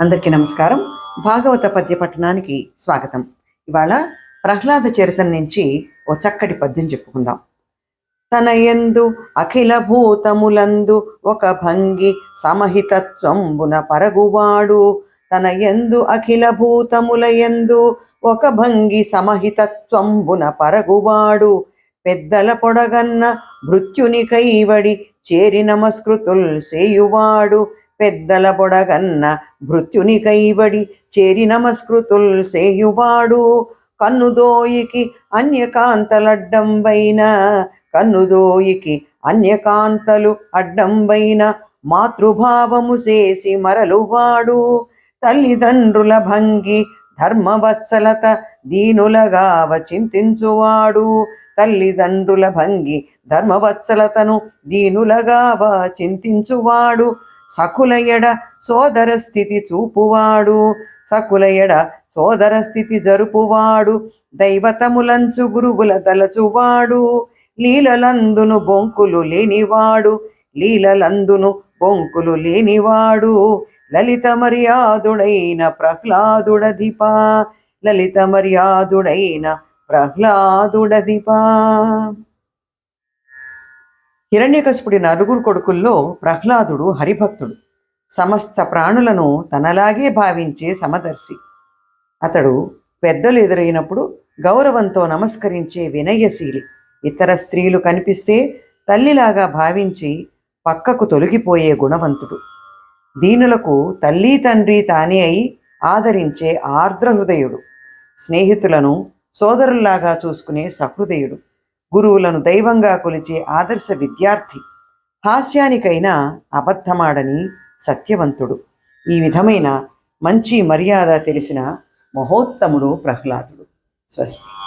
అందరికీ నమస్కారం. భాగవత పద్య పట్టణానికి స్వాగతం. ఇవాళ ప్రహ్లాద చరితం నుంచి ఓ చక్కటి పద్యం చెప్పుకుందాం. తన యందు అఖిల భూతములందు ఒక భంగి సమహితత్వంబున పరగువాడు. తన యందు అఖిల భూతముల యందు ఒక భంగి సమహితత్వంబున పరగువాడు. పెద్దల పొడగన్న మృత్యుని కైవడి చేరి నమస్కృతుల్ సేయువాడు. పెద్దల పొడగన్న మృత్యుని కైబడి చేరి నమస్కృతుల్ సేయువాడు. కన్నుదోయికి అన్యకాంతలడ్డంబైన కన్నుదోయికి అన్యకాంతలు అడ్డంబైన మాతృభావము చేసి మరలువాడు. తల్లిదండ్రుల భంగి ధర్మవత్సలత దీనులగావ చింతించువాడు తల్లిదండ్రుల భంగి ధర్మవత్సలతను దీనులగావ చింతించువాడు సకులయ్యడ సోదర స్థితి చూపువాడు సకులయ్యడ సోదర స్థితి జరుపువాడు దైవతములంచు గురువుల తలచువాడు లీలలందును బొంకులు లేనివాడు లీలలందును బొంకులు లేనివాడు లలిత మర్యాదుడైన ప్రహ్లాదుడధిప లలిత మర్యాదుడైన ప్రహ్లాదుడధిపా హిరణ్యకశిపుడి నలుగురు కొడుకుల్లో ప్రహ్లాదుడు హరిభక్తుడు. సమస్త ప్రాణులను తనలాగే భావించే సమదర్శి. అతడు పెద్దలు ఎదురైనప్పుడు గౌరవంతో నమస్కరించే వినయశీలి. ఇతర స్త్రీలు కనిపిస్తే తల్లిలాగా భావించి పక్కకు తొలగిపోయే గుణవంతుడు. దీనులకు తల్లి తండ్రి తానే అయి ఆదరించే ఆర్ద్రహృదయుడు స్నేహితులను సోదరుల్లాగా చూసుకునే సహృదయుడు. గురువులను దైవంగా కొలిచే ఆదర్శ విద్యార్థి. హాస్యానికైనా అబద్ధమాడని సత్యవంతుడు. ఈ విధమైన మంచి మర్యాద తెలిసిన మహోత్తముడు ప్రహ్లాదుడు. స్వస్తి.